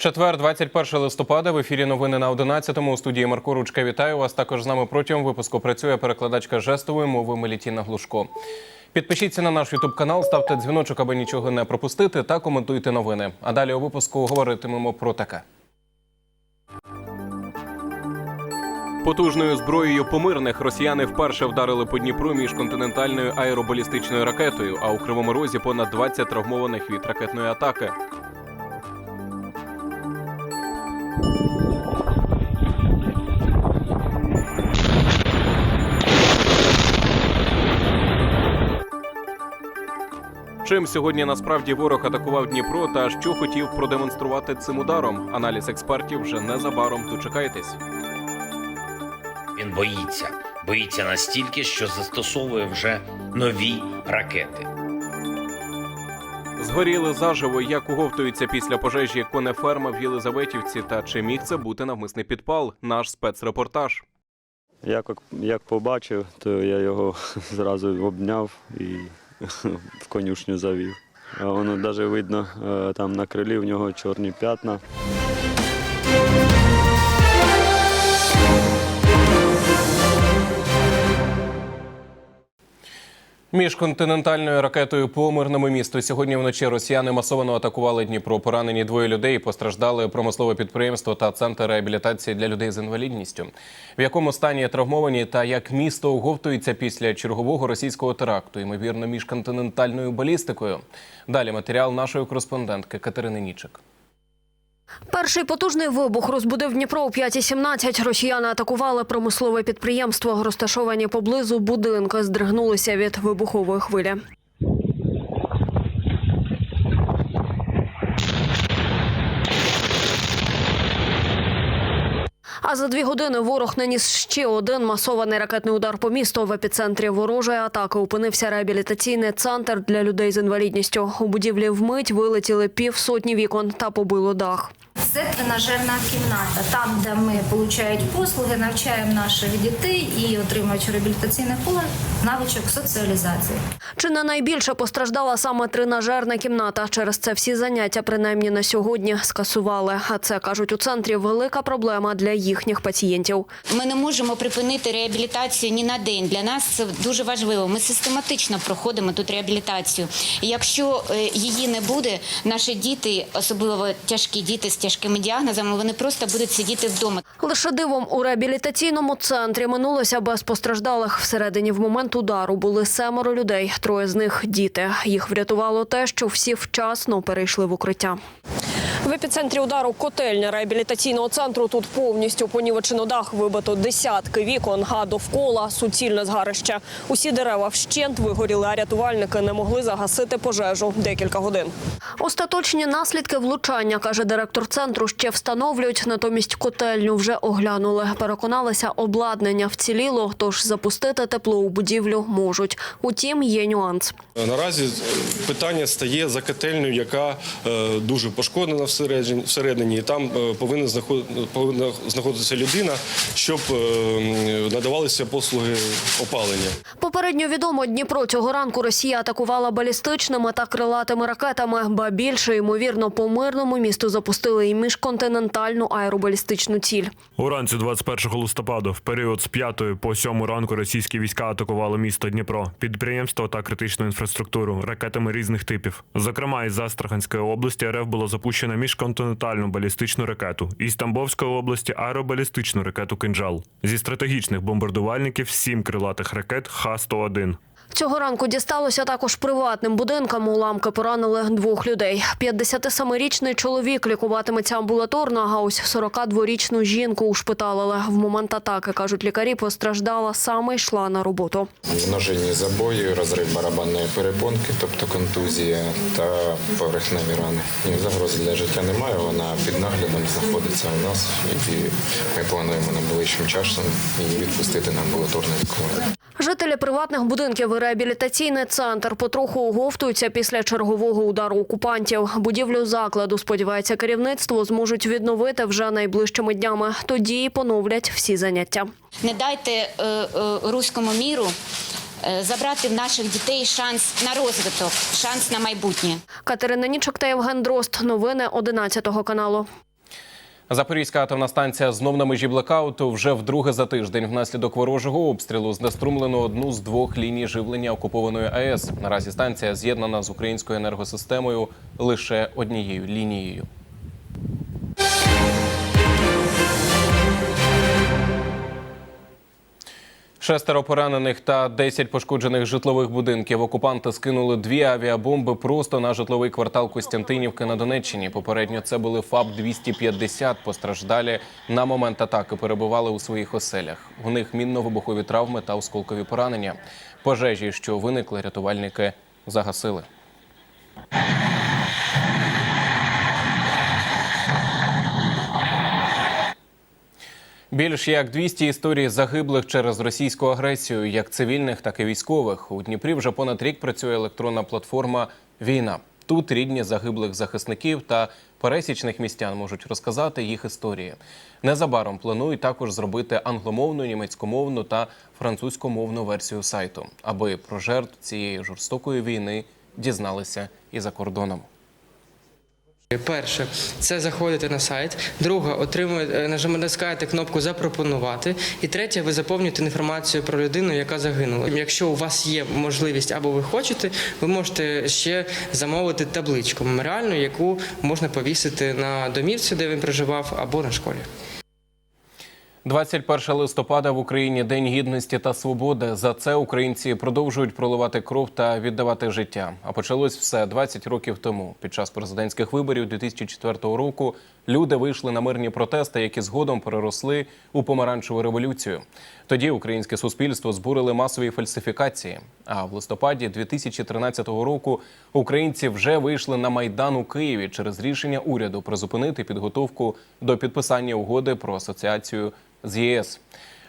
Четвер, 21 листопада. В ефірі новини на 11-му. У студії Марко Ручка. Вітаю вас. Також з нами протягом випуску працює перекладачка жестової мови Мелітіна Глушко. Підпишіться на наш Ютуб канал, ставте дзвіночок, аби нічого не пропустити, та коментуйте новини. А далі у випуску говоритимемо про таке. Потужною зброєю по мирних росіяни вперше вдарили по Дніпру міжконтинентальною аеробалістичною ракетою. А у Кривому Розі понад 20 травмованих від ракетної атаки. Чим сьогодні насправді ворог атакував Дніпро та що хотів продемонструвати цим ударом? Аналіз експертів вже незабаром. Дочекайтесь. Він боїться, боїться настільки, що застосовує вже нові ракети. Згоріли заживо, як уговтуються після пожежі конеферма в Єлизаветівці, та чи міг це бути навмисний підпал? Наш спецрепортаж. Як, як побачив, то я його зразу обняв і в конюшню завів. Воно навіть видно, е, там на крилі в нього чорні п'ятна. Міжконтинентальною ракетою по мирному місту сьогодні вночі росіяни масово атакували Дніпро. Поранені двоє людей. Постраждали промислове підприємство та центр реабілітації для людей з інвалідністю. В якому стані травмовані та як місто оговтується після чергового російського теракту, ймовірно, міжконтинентальною балістикою. Далі матеріал нашої кореспондентки Катерини Нічик. Перший потужний вибух розбудив Дніпро о 5.17. Росіяни атакували промислове підприємство, розташовані поблизу будинки, здригнулися від вибухової хвилі. А за дві години ворог наніс ще один масований ракетний удар по місту. В епіцентрі ворожої атаки опинився реабілітаційний центр для людей з інвалідністю. У будівлі вмить вилетіли півсотні вікон та побило дах. Це тренажерна кімната, там, де ми отримують послуги, навчаємо наших дітей і отримують реабілітаційне поле навичок соціалізації. Чи не найбільше постраждала саме тренажерна кімната? Через це всі заняття, принаймні на сьогодні, скасували. А це кажуть у центрі велика проблема для їхніх пацієнтів. Ми не можемо припинити реабілітацію ні на день. Для нас це дуже важливо. Ми систематично проходимо тут реабілітацію. І якщо е, її не буде, наші діти, особливо тяжкі діти з тяжкими діагнозами, вони просто будуть сидіти вдома. Лише дивом у реабілітаційному центрі минулося без постраждалих. Всередині в момент удару були семеро людей. Троє з них діти. Їх врятувало те, що всі вчасно перейшли в укриття. В епіцентрі удару котельня реабілітаційного центру тут повністю понівечено дах, вибито десятки вікон, а довкола суцільне згарище. Усі дерева вщент вигоріли, а рятувальники не могли загасити пожежу декілька годин. Остаточні наслідки влучання, каже директор центру, ще встановлюють. Натомість котельню вже оглянули. Переконалися, обладнання вціліло, тож запустити тепло у будівлю можуть. Утім, є нюанс. Наразі питання стає за котельню, яка е, дуже пошкоджена всередині, всередині, і там е, повинна знаход- повинна знаходитися людина, щоб е, надавалися послуги опалення. Попередньо відомо, Дніпро цього ранку Росія атакувала балістичними та крилатими ракетами. Ба більше, ймовірно, по мирному місту запустили і міжконтинентальну аеробалістичну ціль. Уранці 21 листопада, в період з 5 по 7 ранку російські війська атакували місто Дніпро, підприємство та критичну інфраструктуру ракетами різних типів. Зокрема, із Астраханської області РФ було запущено міжконтинентальну балістичну ракету, із Тамбовської області аеробалістичну ракету «Кинджал». Зі стратегічних бомбардувальників сім крилатих ракет Х-101. Цього ранку дісталося також приватним будинкам. Уламки поранили двох людей. 57-річний чоловік лікуватиметься амбулаторно, а ось 42-річну жінку ушпиталили. В момент атаки, кажуть лікарі, постраждала саме йшла на роботу. Множинні забої, розрив барабанної перепонки, тобто контузія та поверхневі рани. Ні, загрози для життя немає. Вона під наглядом знаходиться у нас, і ми плануємо найближчим часом її відпустити на амбулаторне лікування. Жителі приватних будинків реабілітаційний центр потроху оговтуються після чергового удару окупантів. Будівлю закладу, сподівається керівництво, зможуть відновити вже найближчими днями. Тоді і поновлять всі заняття. Не дайте е, е, руському міру е, забрати в наших дітей шанс на розвиток, шанс на майбутнє. Катерина Нічок та Євген Дрозд. Новини 11 каналу. Запорізька атомна станція знов на межі блекауту вже вдруге за тиждень внаслідок ворожого обстрілу знеструмлено одну з двох ліній живлення окупованої АЕС. Наразі станція з'єднана з українською енергосистемою лише однією лінією. Шестеро поранених та 10 пошкоджених житлових будинків. Окупанти скинули дві авіабомби просто на житловий квартал Костянтинівки на Донеччині. Попередньо це були ФАП 250 Постраждалі на момент атаки перебували у своїх оселях. У них мінно-вибухові травми та осколкові поранення. Пожежі, що виникли, рятувальники загасили. Більш як 200 історій загиблих через російську агресію, як цивільних, так і військових. У Дніпрі вже понад рік працює електронна платформа Війна. Тут рідні загиблих захисників та пересічних містян можуть розказати їх історії. Незабаром планують також зробити англомовну, німецькомовну та французькомовну версію сайту, аби про жертв цієї жорстокої війни дізналися і за кордоном. Перше, це заходите на сайт. Друге, отримує нажимаєте натискаєте кнопку Запропонувати. І третє, ви заповнюєте інформацію про людину, яка загинула. Якщо у вас є можливість або ви хочете, ви можете ще замовити табличку меморіальну, яку можна повісити на домівці, де він проживав, або на школі. 21 листопада в Україні День гідності та свободи. За це українці продовжують проливати кров та віддавати життя. А почалось все 20 років тому. Під час президентських виборів 2004 року люди вийшли на мирні протести, які згодом переросли у помаранчеву революцію. Тоді українське суспільство збурили масові фальсифікації. А в листопаді 2013 року українці вже вийшли на майдан у Києві через рішення уряду призупинити підготовку до підписання угоди про асоціацію з ЄС.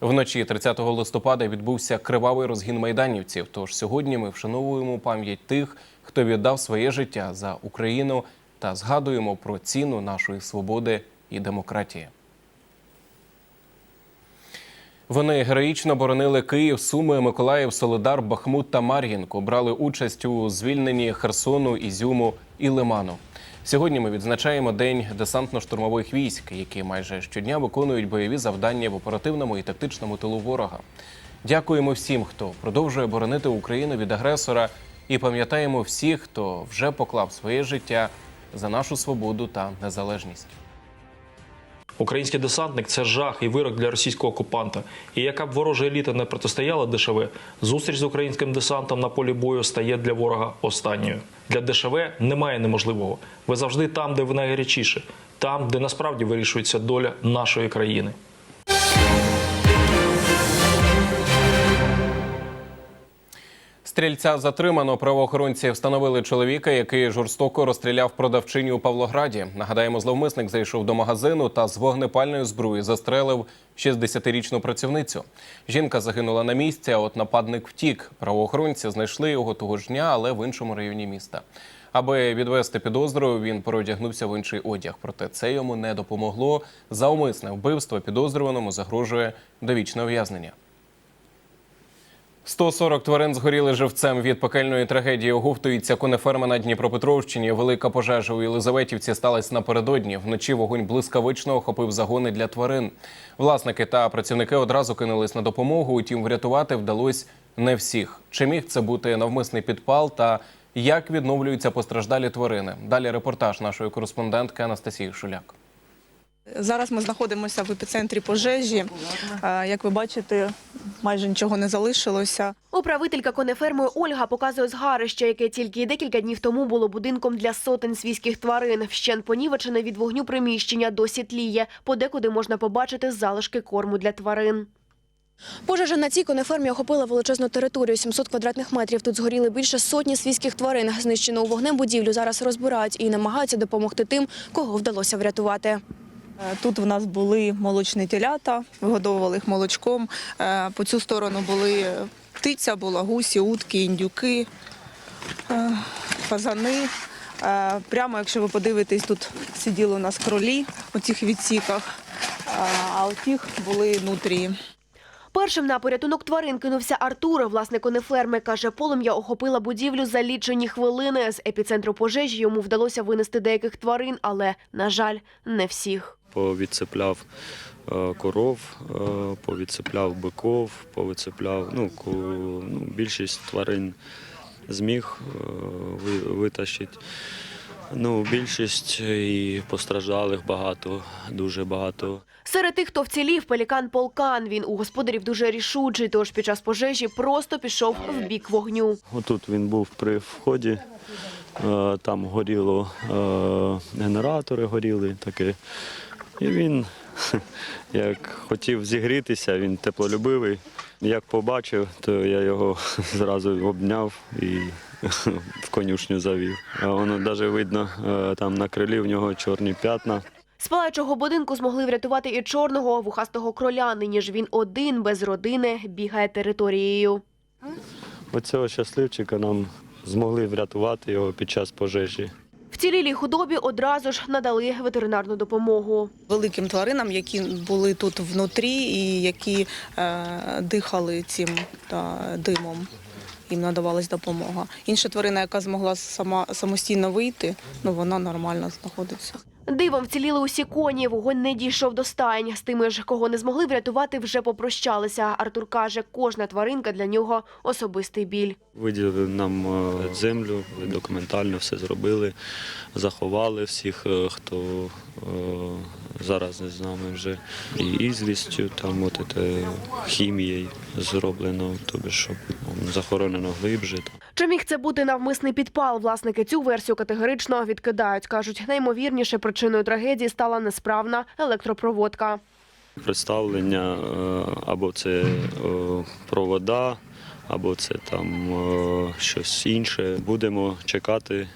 Вночі 30 листопада відбувся кривавий розгін майданівців. Тож сьогодні ми вшановуємо пам'ять тих, хто віддав своє життя за Україну та згадуємо про ціну нашої свободи і демократії. Вони героїчно боронили Київ, Суми, Миколаїв, Солидар, Бахмут та Мар'їнку. Брали участь у звільненні Херсону, Ізюму і Лиману. Сьогодні ми відзначаємо День десантно-штурмових військ, які майже щодня виконують бойові завдання в оперативному і тактичному тилу ворога. Дякуємо всім, хто продовжує боронити Україну від агресора, і пам'ятаємо всіх, хто вже поклав своє життя за нашу свободу та незалежність. Український десантник це жах і вирок для російського окупанта. І яка б ворожа еліта не протистояла ДШВ, зустріч з українським десантом на полі бою стає для ворога останньою. Для ДШВ немає неможливого. Ви завжди там, де ви найгарячіше, там, де насправді вирішується доля нашої країни. Стрільця затримано. Правоохоронці встановили чоловіка, який жорстоко розстріляв продавчиню у Павлограді. Нагадаємо, зловмисник зайшов до магазину та з вогнепальної зброї застрелив 60-річну працівницю. Жінка загинула на місці, а от нападник втік. Правоохоронці знайшли його того ж дня, але в іншому районі міста. Аби відвести підозру, він переодягнувся в інший одяг. Проте це йому не допомогло. За умисне вбивство підозрюваному загрожує довічне ув'язнення. 140 тварин згоріли живцем від пекельної трагедії. Оговтується конеферма на Дніпропетровщині. Велика пожежа у Єлизаветівці сталася напередодні. Вночі вогонь блискавично охопив загони для тварин. Власники та працівники одразу кинулись на допомогу. Утім, врятувати вдалося не всіх. Чи міг це бути навмисний підпал та як відновлюються постраждалі тварини? Далі репортаж нашої кореспондентки Анастасії Шуляк. Зараз ми знаходимося в епіцентрі пожежі. Е, Як ви бачите, майже нічого не залишилося. Управителька конеферми Ольга показує згарище, яке тільки декілька днів тому було будинком для сотень свійських тварин. Вщент понівечене від вогню приміщення досі тліє. Подекуди можна побачити залишки корму для тварин. Пожежа на цій конефермі охопила величезну територію 700 квадратних метрів. Тут згоріли більше сотні свійських тварин. Знищену вогнем будівлю зараз розбирають і намагаються допомогти тим, кого вдалося врятувати. Е, Тут в нас були молочні телята, вигодовували їх молочком. Е, По цю сторону були птиця, була гусі, утки, індюки, е, фазани. Е, Прямо, якщо ви подивитесь, тут сиділи у нас кролі у цих відсіках, е, а у тих були нутрії. Першим на порятунок тварин кинувся Артур, власник конеферми. Каже, полум'я охопила будівлю за лічені хвилини. З епіцентру пожежі йому вдалося винести деяких тварин, але, на жаль, не всіх. Повідцепляв е, коров, е, повідцепляв биков, повідцепляв ну, ку- ну, більшість тварин зміг е, витащити. Ну, більшість і постраждалих багато, дуже багато. Серед тих, хто вцілів, пелікан Полкан. Він у господарів дуже рішучий, тож під час пожежі просто пішов в бік вогню. Отут він був при вході, там горіло, генератори горіли таке. І він, як хотів зігрітися, він теплолюбивий. Як побачив, то я його зразу обняв і в конюшню завів. А воно навіть видно, е, там на крилі в нього чорні п'ятна. З палаючого будинку змогли врятувати і чорного вухастого кроля. Нині ж він один без родини бігає територією. Оцього щасливчика нам змогли врятувати його під час пожежі. Вцілілій худобі одразу ж надали ветеринарну допомогу. Великим тваринам, які були тут внутрі і які е, дихали цим та, димом. Їм надавалась допомога. Інша тварина, яка змогла сама самостійно вийти, ну вона нормально знаходиться. Дивом вціліли усі коні. Вогонь не дійшов до стайнь. З тими ж, кого не змогли врятувати, вже попрощалися. Артур каже, кожна тваринка для нього особистий біль. Виділили нам е, землю, документально все зробили, заховали всіх, е, хто е, зараз з нами вже і ізлістю, там от це, хімією зроблено, тобі щоб захоронено глибже. Чи міг це бути навмисний підпал? Власники цю версію категорично відкидають. кажуть, наймовірніше причиною трагедії стала несправна електропроводка. Представлення е, або це е, провода, або це там е, щось інше. Будемо чекати,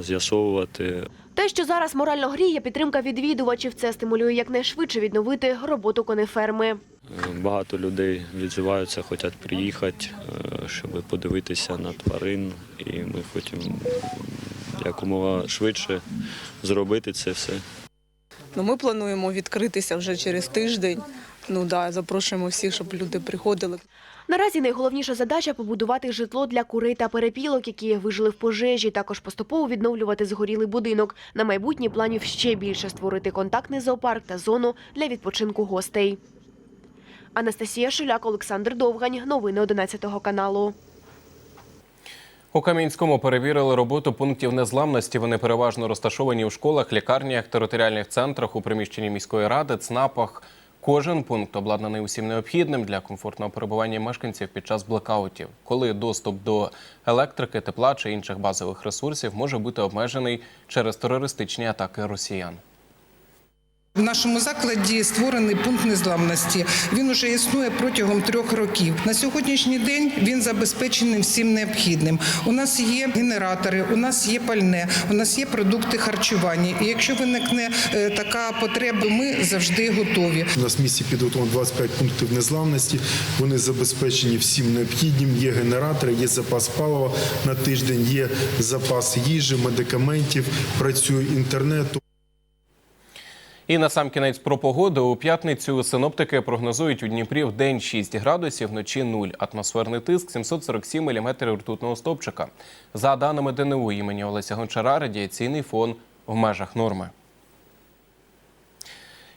з'ясовувати. Те, що зараз морально гріє, підтримка відвідувачів, це стимулює якнайшвидше відновити роботу конеферми. Багато людей відзиваються, хочуть приїхати, е, щоб подивитися на тварин, і ми хочемо якомога швидше зробити це все. Ну, ми плануємо відкритися вже через тиждень. Ну да, запрошуємо всіх, щоб люди приходили. Наразі найголовніша задача побудувати житло для курей та перепілок, які вижили в пожежі. Також поступово відновлювати згорілий будинок. На майбутнє планів ще більше створити контактний зоопарк та зону для відпочинку гостей. Анастасія Шуляк, Олександр Довгань. Новини 11 каналу. У Кам'янському перевірили роботу пунктів незламності. Вони переважно розташовані у школах, лікарнях, територіальних центрах, у приміщенні міської ради, ЦНАПах. Кожен пункт обладнаний усім необхідним для комфортного перебування мешканців під час блекаутів, коли доступ до електрики, тепла чи інших базових ресурсів може бути обмежений через терористичні атаки росіян. В нашому закладі створений пункт незламності. Він уже існує протягом трьох років. На сьогоднішній день він забезпечений всім необхідним. У нас є генератори, у нас є пальне, у нас є продукти харчування. І якщо виникне е, така потреба, ми завжди готові. У нас в місті підготовлено 25 пунктів незламності. Вони забезпечені всім необхідним. Є генератори, є запас палива на тиждень, є запас їжі, медикаментів, працює інтернет. І на сам кінець про погоду у п'ятницю синоптики прогнозують у Дніпрі в день 6 градусів, вночі 0. Атмосферний тиск 747 мм ртутного стовпчика. За даними ДНУ імені Олеся Гончара, радіаційний фон в межах норми.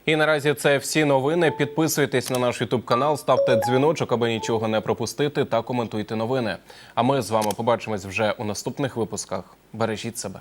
І наразі це всі новини. Підписуйтесь на наш Ютуб канал, ставте дзвіночок, аби нічого не пропустити, та коментуйте новини. А ми з вами побачимось вже у наступних випусках. Бережіть себе.